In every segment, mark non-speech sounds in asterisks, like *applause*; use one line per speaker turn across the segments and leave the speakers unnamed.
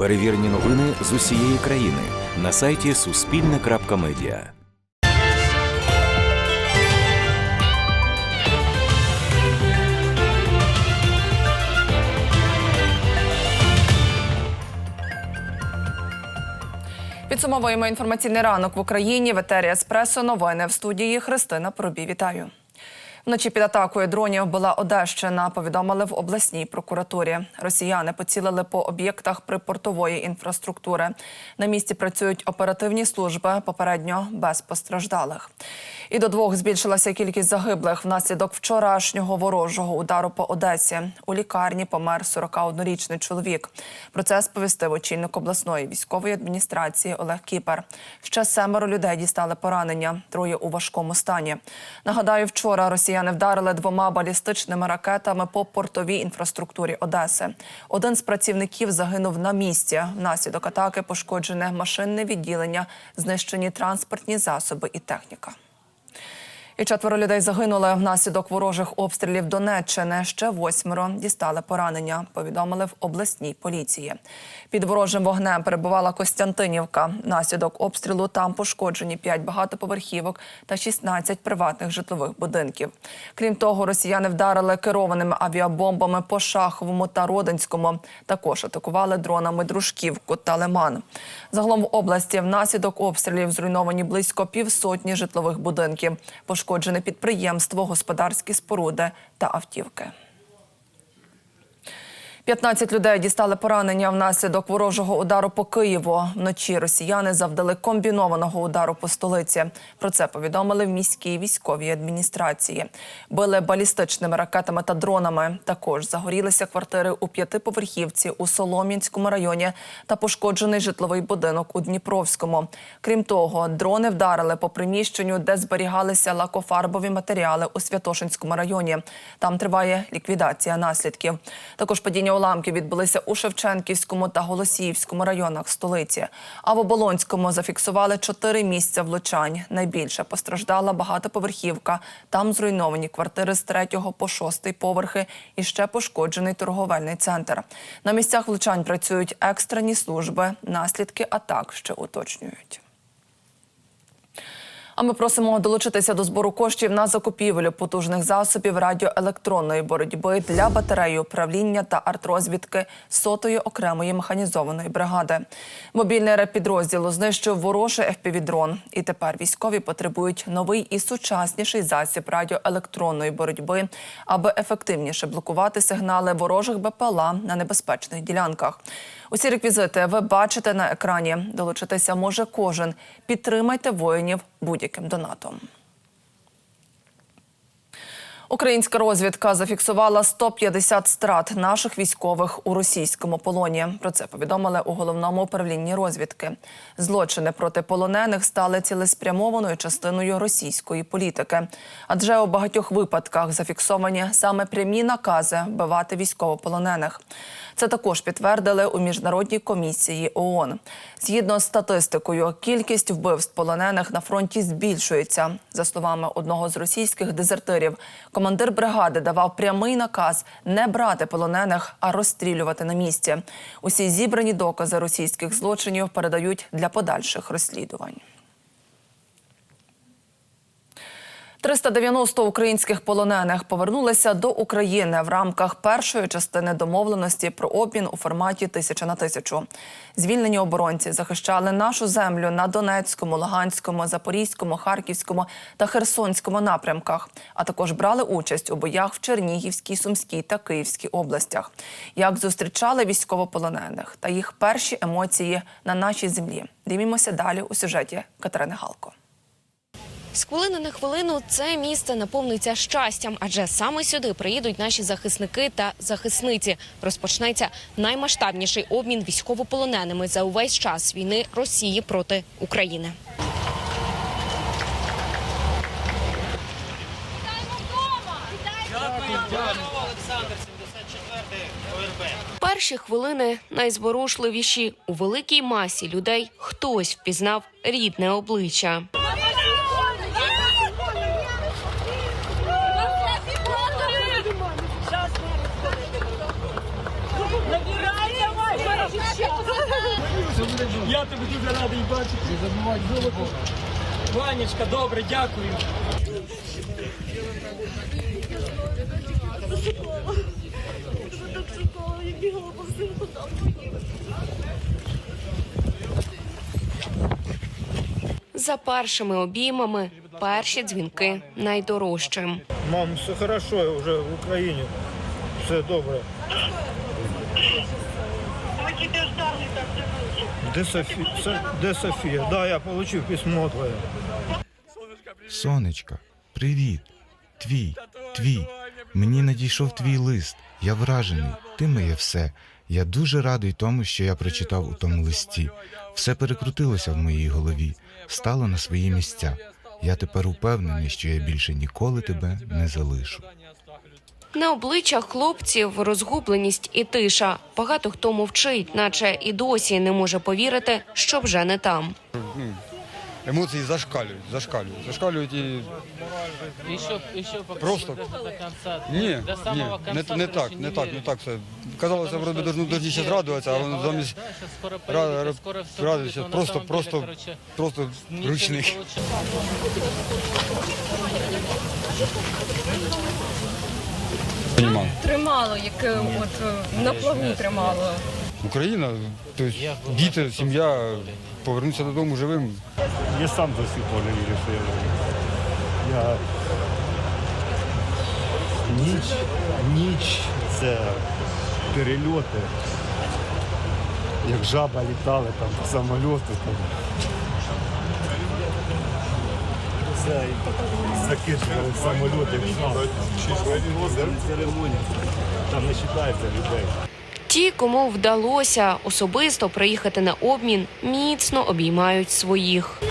Перевірені новини з усієї країни на сайті Суспільне.Медіа.
Підсумовуємо інформаційний ранок в Україні. В етері Еспресо. Новини в студії Христина Пробі. Вітаю. Вночі під атакою дронів була Одещина. Повідомили в обласній прокуратурі. Росіяни поцілили по об'єктах припортової інфраструктури. На місці працюють оперативні служби, попередньо без постраждалих. І до двох збільшилася кількість загиблих внаслідок вчорашнього ворожого удару по Одесі. У лікарні помер 41-річний чоловік. Про це сповістив очільник обласної військової адміністрації Олег Кіпер. Ще семеро людей дістали поранення, троє у важкому стані. Нагадаю, вчора росіяни вдарили двома балістичними ракетами по портовій інфраструктурі Одеси. Один з працівників загинув на місці. Внаслідок атаки пошкоджене машинне відділення, знищені транспортні засоби і техніка. І четверо людей загинули внаслідок ворожих обстрілів Донеччини. Ще восьмеро дістали поранення. Повідомили в обласній поліції. Під ворожим вогнем перебувала Костянтинівка. Внаслідок обстрілу там пошкоджені 5 багатоповерхівок та 16 приватних житлових будинків. Крім того, росіяни вдарили керованими авіабомбами по Шаховому та Родинському. Також атакували дронами Дружківку та Лиман. Загалом в області внаслідок обстрілів зруйновані близько півсотні житлових будинків. Пошкоджене підприємство, господарські споруди та автівки. 15 людей дістали поранення внаслідок ворожого удару по Києву. Вночі росіяни завдали комбінованого удару по столиці. Про це повідомили в міській військовій адміністрації. Били балістичними ракетами та дронами. Також загорілися квартири у п'ятиповерхівці у Солом'янському районі та пошкоджений житловий будинок у Дніпровському. Крім того, дрони вдарили по приміщенню, де зберігалися лакофарбові матеріали у Святошинському районі. Там триває ліквідація наслідків. Також падіння уламків відбулися у Шевченківському та Голосіївському районах столиці. А в Оболонському зафіксували чотири місця влучань. Найбільше постраждала багатоповерхівка. Там зруйновані квартири з третього по шостий поверхи і ще пошкоджений торговельний центр. На місцях влучань працюють екстрені служби. Наслідки атак ще уточнюють. А ми просимо долучитися до збору коштів на закупівлю потужних засобів радіоелектронної боротьби для батареї управління та артрозвідки сотої окремої механізованої бригади. Мобільний репідрозділ знищив ворожий FPV-дрон. І тепер військові потребують новий і сучасніший засіб радіоелектронної боротьби, аби ефективніше блокувати сигнали ворожих БПЛА на небезпечних ділянках. Усі реквізити ви бачите на екрані. Долучитися може кожен. Підтримайте воїнів будь-яким донатом. Українська розвідка зафіксувала 150 страт наших військових у російському полоні. Про це повідомили у головному управлінні розвідки. Злочини проти полонених стали цілеспрямованою частиною російської політики, адже у багатьох випадках зафіксовані саме прямі накази вбивати військовополонених. Це також підтвердили у міжнародній комісії ООН. Згідно з статистикою, кількість вбивств полонених на фронті збільшується. За словами одного з російських дезертирів, командир бригади давав прямий наказ не брати полонених, а розстрілювати на місці. Усі зібрані докази російських злочинів передають для подальших розслідувань. 390 українських полонених повернулися до України в рамках першої частини домовленості про обмін у форматі тисяча на тисячу. Звільнені оборонці захищали нашу землю на Донецькому, Луганському, Запорізькому, Харківському та Херсонському напрямках, а також брали участь у боях в Чернігівській, Сумській та Київській областях. Як зустрічали військовополонених та їх перші емоції на нашій землі. Дивімося далі у сюжеті Катерини Галко.
З хвилини на хвилину це місце наповниться щастям, адже саме сюди приїдуть наші захисники та захисниці. Розпочнеться наймасштабніший обмін військовополоненими за увесь час війни Росії проти України. Перші хвилини найзворушливіші у великій масі людей. Хтось впізнав рідне обличчя.
Я тебе дуже радий бачити. Не забувай золото. Ванечка, добре, дякую.
За першими обіймами перші дзвінки найдорожчим.
Мам, все хорошо, я вже в Україні. Все добре. Де Софія? Де Софія? Да, я отримав письмо твоє.
Сонечка, привіт. Твій, твій. Мені надійшов твій лист. Я вражений. Ти моє все. Я дуже радий тому, що я прочитав у тому листі. Все перекрутилося в моїй голові, стало на свої місця. Я тепер упевнений, що я більше ніколи тебе не залишу.
На обличчях хлопців розгубленість і тиша. Багато хто мовчить, наче і досі не може повірити, що вже не там.
Емоції зашкалюють, зашкалюють, зашкалюють і
Еще, еще
Просто.
до конца.
ні,
до
ні,
самого
не,
конца.
не
короче,
так, не так, не так все. Казалося, вроде должны должны сейчас радуватися, а воно замість
скоро
ра-
скоро все
радується,
но на
просто,
самом
просто,
деле, короче,
просто
ничего не
ручник.
получилось.
Понімав.
Тримало, яке от е, на плаву тримало.
Україна, тобто діти, сім'я повернуться додому живим.
Я сам до сих пор не вірю, що я живу. Я ніч, ніч це перельоти. Як жаба літали там по самольоту. Там. Це закидували самольоти в жаби. Там церемонія. Там не вважається людей.
Ті, кому вдалося особисто приїхати на обмін, міцно обіймають своїх.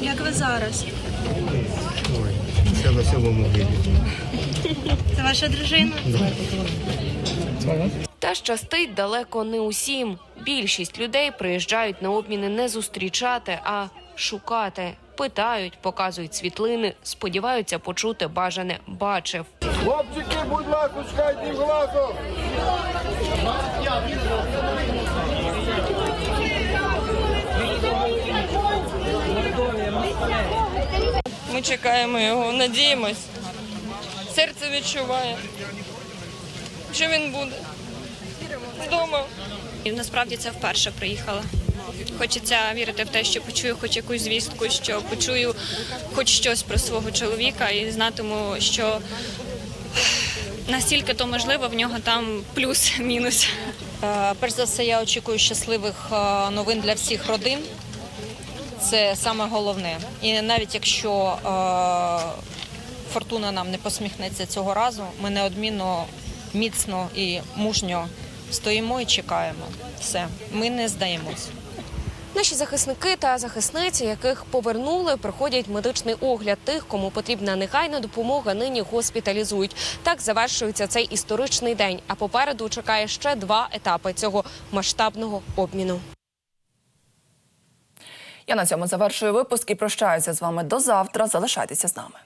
Як ви зараз?
На сьомому виді.
Це ваша дружина?
Та щастить далеко не усім. Більшість людей приїжджають на обміни не зустрічати, а шукати. Питають, показують світлини, сподіваються почути бажане бачив.
Хлопчики, будь ласка, чекайте глазу!
Ми чекаємо його, надіємось. Серце відчуває, що він буде вдома.
І насправді це вперше приїхала. Хочеться вірити в те, що почую хоч якусь звістку, що почую хоч щось про свого чоловіка і знатиму, що настільки то можливо в нього там плюс-мінус. *laughs*
Е, Перш за все, я очікую щасливих е, новин для всіх родин. Це саме головне. І навіть якщо е, фортуна нам не посміхнеться цього разу, ми неодмінно міцно і мужньо стоїмо і чекаємо. Все, ми не здаємось.
Наші захисники та захисниці, яких повернули, проходять медичний огляд. Тих, кому потрібна негайна допомога, нині госпіталізують. Так завершується цей історичний день. А попереду чекає ще два етапи цього масштабного обміну.
Я на цьому завершую випуск і прощаюся з вами до завтра. Залишайтеся з нами.